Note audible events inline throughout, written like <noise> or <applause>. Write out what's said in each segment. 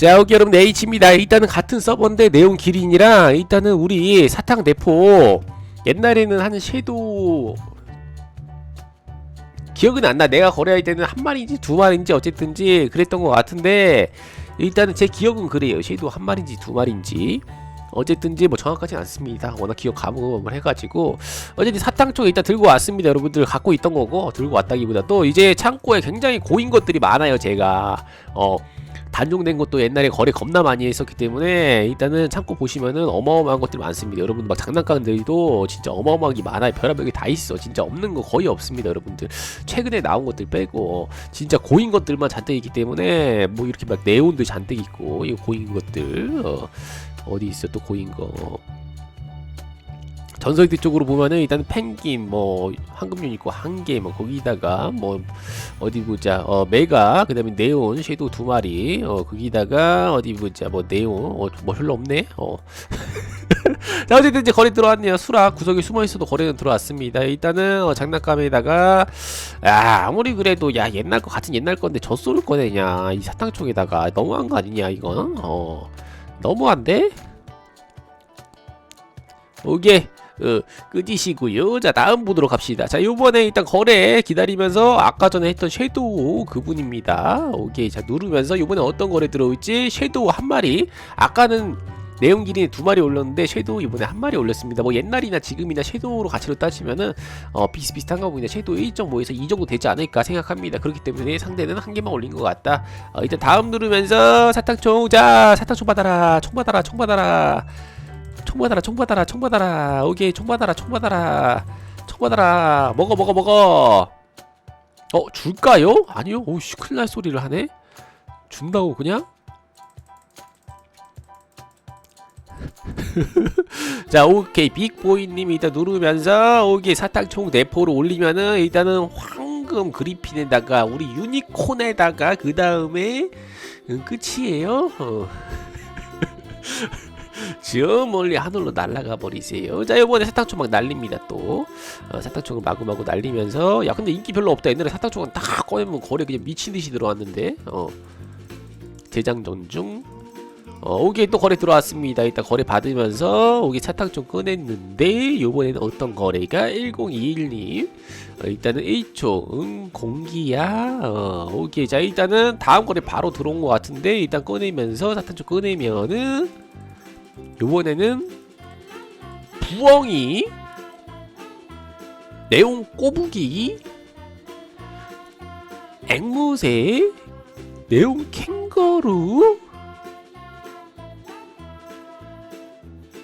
자, 여기 여러분 H입니다. 일단은 같은 서버인데 내용 기린이랑 일단은 우리 사탕 대포 옛날에는 하는 섀도우 기억은 안 나. 내가 거래할 때는 한 마리인지 두 마리인지 어쨌든지 그랬던 것 같은데 일단은 제 기억은 그래요. 섀도우 한 마리인지 두 마리인지 어쨌든지 뭐 정확하진 않습니다. 워낙 기억 감흥을 해가지고 어쨌든 사탕 쪽 일단 들고 왔습니다. 여러분들 갖고 있던 거고 들고 왔다기보다 또 이제 창고에 굉장히 고인 것들이 많아요. 제가 어 단종된 것도 옛날에 거래 겁나 많이 했었기 때문에 일단은 창고 보시면은 어마어마한 것들이 많습니다. 여러분 막 장난감들도 진짜 어마어마하게 많아요. 별의별게 다 있어. 진짜 없는 거 거의 없습니다, 여러분들. 최근에 나온 것들 빼고 진짜 고인 것들만 잔뜩 있기 때문에 뭐 이렇게 막 네온도 잔뜩 있고 이 고인 것들 어, 어디 있어 또 고인 거. 전설들 쪽으로 보면은 일단 펭귄 뭐 황금윤 있고 한개 뭐 거기다가 뭐 어디 보자 어 메가 그다음에 네온 섀도우 두 마리 어 거기다가 어디 보자 뭐 네온 어뭐 별로 없네? 어. <laughs> 자 어쨌든 이제 거래 들어왔네요. 수락 구석에 숨어 있어도 거래는 들어왔습니다. 일단은 어, 장난감에다가 야 아무리 그래도 야 옛날 거 같은 옛날 건데 젖소를 꺼내냐 이 사탕 쪽에다가. 너무한 거 아니냐 이건 어. 너무한데? 오케이 어, 끄지시고요. 자 다음 보도록 합시다. 자 요번에 일단 거래 기다리면서 아까 전에 했던 섀도우 그분입니다. 오케이 자 누르면서 요번에 어떤 거래 들어올지 섀도우 한 마리 아까는 내용 기린에 두 마리 올렸는데 섀도우 이번에 한 마리 올렸습니다. 뭐 옛날이나 지금이나 섀도우로 가치로 따지면은 어, 비슷비슷한가 보이네. 섀도우 1.5에서 2 정도 되지 않을까 생각합니다. 그렇기 때문에 상대는 한 개만 올린 것 같다. 어, 일단 다음 누르면서 사탕총 자 사탕총 받아라 총 받아라 총 받아라 총 받아라 총 받아라 총 받아라. 오케이 총 받아라 총 받아라. 총 받아라. 먹어 먹어 먹어. 어 줄까요? 아니요. 오씨 큰일 날 소리를 하네. 준다고 그냥? <laughs> 자 오케이. 빅보이님이 일단 누르면서 오케이. 사탕총 대포를 올리면은 일단은 황금 그리핀에다가 우리 유니콘에다가 그 다음에 음, 끝이에요. 어. <laughs> 저 멀리 하늘로 날아가 버리세요. 자 이번에 사탕총 막 날립니다 또 어, 사탕총을 마구마구 날리면서 야 근데 인기 별로 없다. 옛날에 사탕총은 딱 꺼내면 거래 그냥 미친 듯이 들어왔는데 어 재장전 중. 어, 오케이 또 거래 들어왔습니다. 일단 거래 받으면서 오케이 사탕총 꺼냈는데 요번에는 어떤 거래가 1021님 어, 일단은 1초 응 공기야 어, 오케이 자 일단은 다음 거래 바로 들어온 것 같은데 일단 꺼내면서 사탕총 꺼내면은 요번에는 부엉이 네온 꼬부기 앵무새 네온 캥거루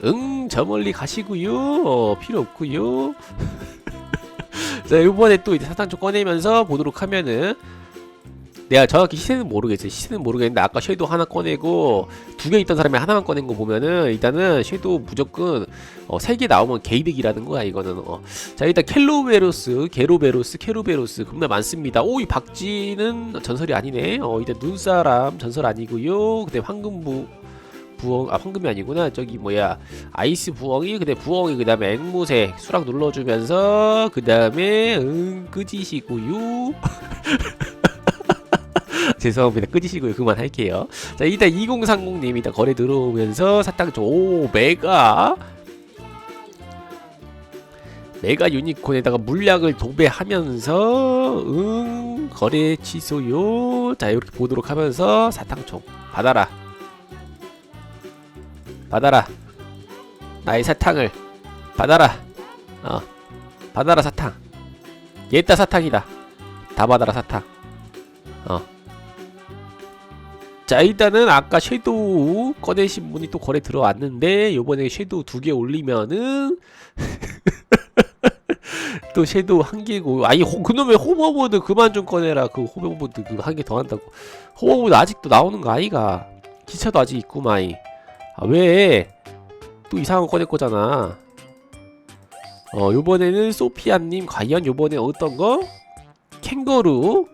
응 저 멀리 가시고요. 어, 필요 없고요. <laughs> 자 요번에 또 이제 사탕 좀 꺼내면서 보도록 하면은 내가 정확히 시세는 모르겠어요. 시세는 모르겠는데 아까 섀도우 하나 꺼내고 두 개 있던 사람이 하나만 꺼낸 거 보면은 일단은 섀도우 무조건 어, 세 개 나오면 개이득이라는 거야 이거는. 어. 자 일단 켈로베로스, 게로베로스, 케로베로스 겁나 많습니다. 오 이 박쥐는 전설이 아니네. 어 일단 눈사람 전설 아니고요. 근데 황금부 부엉 아 황금이 아니구나 저기 뭐야 아이스 부엉이 근데 부엉이 그 다음에 앵무새 수락 눌러주면서 그 다음에 응 끄지시고요 죄송합니다. 끄지시고요. 그만할게요. 자, 일단 2030님 일단 거래 들어오면서 사탕 오 메가 메가 유니콘에다가 물약을 도배하면서 응 거래 취소요. 자 이렇게 보도록 하면서 사탕총 받아라. 받아라. 나의 사탕을 받아라. 어 받아라 사탕. 얘따 사탕이다. 다 받아라 사탕. 어. 자 일단은 아까 섀도우 꺼내신 분이 또 거래 들어왔는데 요번에 섀도우 두 개 올리면은 <laughs> 또 섀도우 한 개고 아니 호, 그놈의 호버보드 그만 좀 꺼내라. 그 호버보드 그거 한 개 더 한다고. 호버보드 아직도 나오는 거 아이가? 기차도 아직 있구마이. 아 왜 또 이상한 거 꺼낼 거잖아. 어 요번에는 소피아님 과연 요번에 어떤 거? 캥거루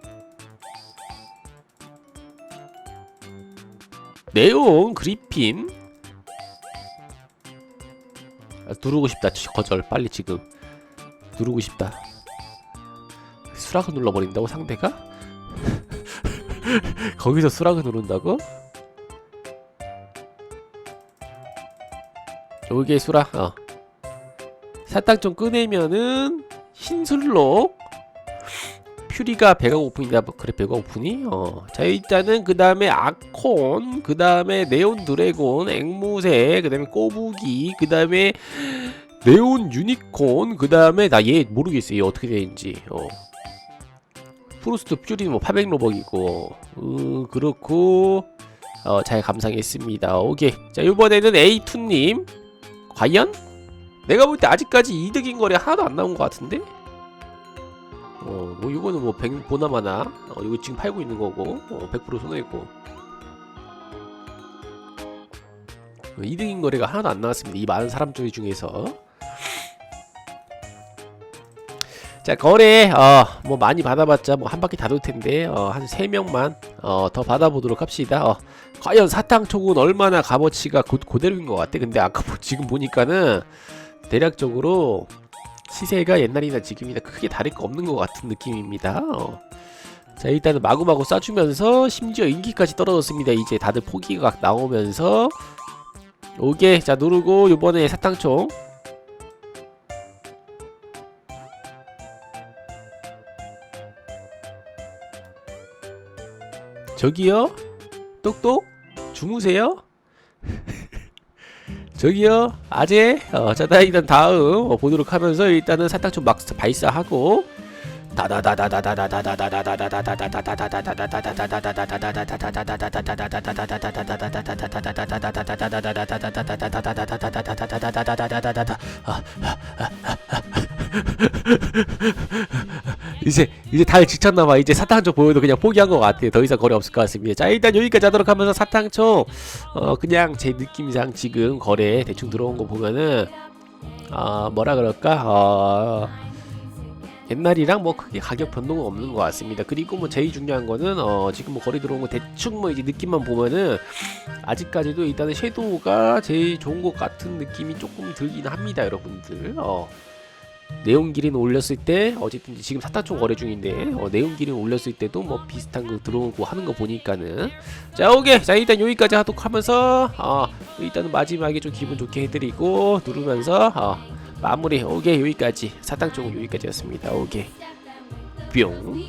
내용 그리핀. 아, 누르고 싶다. 거절. 빨리 지금. 누르고 싶다. 수락을 눌러버린다고 상대가? <laughs> 거기서 수락을 누른다고? 여기에 수락 어. 사탕 좀 꺼내면은 흰술록 퓨리가 배가 고픈이다 뭐 그래 배가 고프니? 어 자 일단은 그 다음에 아콘 그 다음에 네온 드래곤 앵무새 그 다음에 꼬부기 그 다음에 네온 유니콘 그 다음에 나 얘 모르겠어 얘 어떻게 되는지. 어. 프로스트 퓨리는 뭐 파백 로벅이고. 음 그렇고. 어 잘 감상했습니다. 오케이. 자 이번에는 A2님. 과연? 내가 볼 때 아직까지 이득인 거래 하나도 안 나온 것 같은데 어, 뭐 이거는 뭐 백, 보나마나 어, 이거 지금 팔고 있는 거고 어, 100% 손해했고 어, 이득인 거래가 하나도 안 나왔습니다. 이 많은 사람들 중에서 자 거래 어 뭐 많이 받아봤자 뭐 한 바퀴 다 돌 텐데 어 한 세 명만 어 더 받아보도록 합시다. 어 과연 사탕 초은 얼마나 값어치가 고, 그대로인 것 같아. 근데 아까 보- 지금 보니까는 대략적으로 시세가 옛날이나 지금이나 크게 다를 거 없는 것 같은 느낌입니다. 어. 자 일단은 마구마구 쏴주면서 심지어 인기까지 떨어졌습니다. 이제 다들 포기가 나오면서 오게 자 누르고 요번에 사탕총 저기요 똑똑 주무세요? <laughs> 저기요 아재 어, 자 일단 다음 어, 보도록 하면서 일단은 사탕 막 발사하고 <laughs> 이제 이제 다들 지쳤나봐. 이제 사탕총 보여도 그냥 포기한 것 같아요. 더 이상 거래 없을 것 같습니다. 자 일단 여기까지 하도록 하면서 사탕총 어 그냥 제 느낌상 지금 거래 대충 들어온 거 보면은 아 뭐라 그럴까? 어 옛날이랑 뭐 크게 가격 변동은 없는 것 같습니다. 그리고 뭐 제일 중요한 거는 어 지금 뭐 거래 들어온 거 대충 뭐 이제 느낌만 보면은 아직까지도 일단은 섀도우가 제일 좋은 것 같은 느낌이 조금 들긴 합니다, 여러분들. 어 네온 기린 올렸을 때 어쨌든 지금 사타 총 거래 중인데 어, 네온 기린 올렸을 때도 뭐 비슷한 거 들어오고 하는 거 보니까는. 자 오케이. 자 일단 여기까지 하도록 하면서 어 일단은 마지막에 좀 기분 좋게 해드리고 누르면서 어 마무리. 오케이. 여기까지. 사탕 쪽은 여기까지였습니다. 오케이. 뿅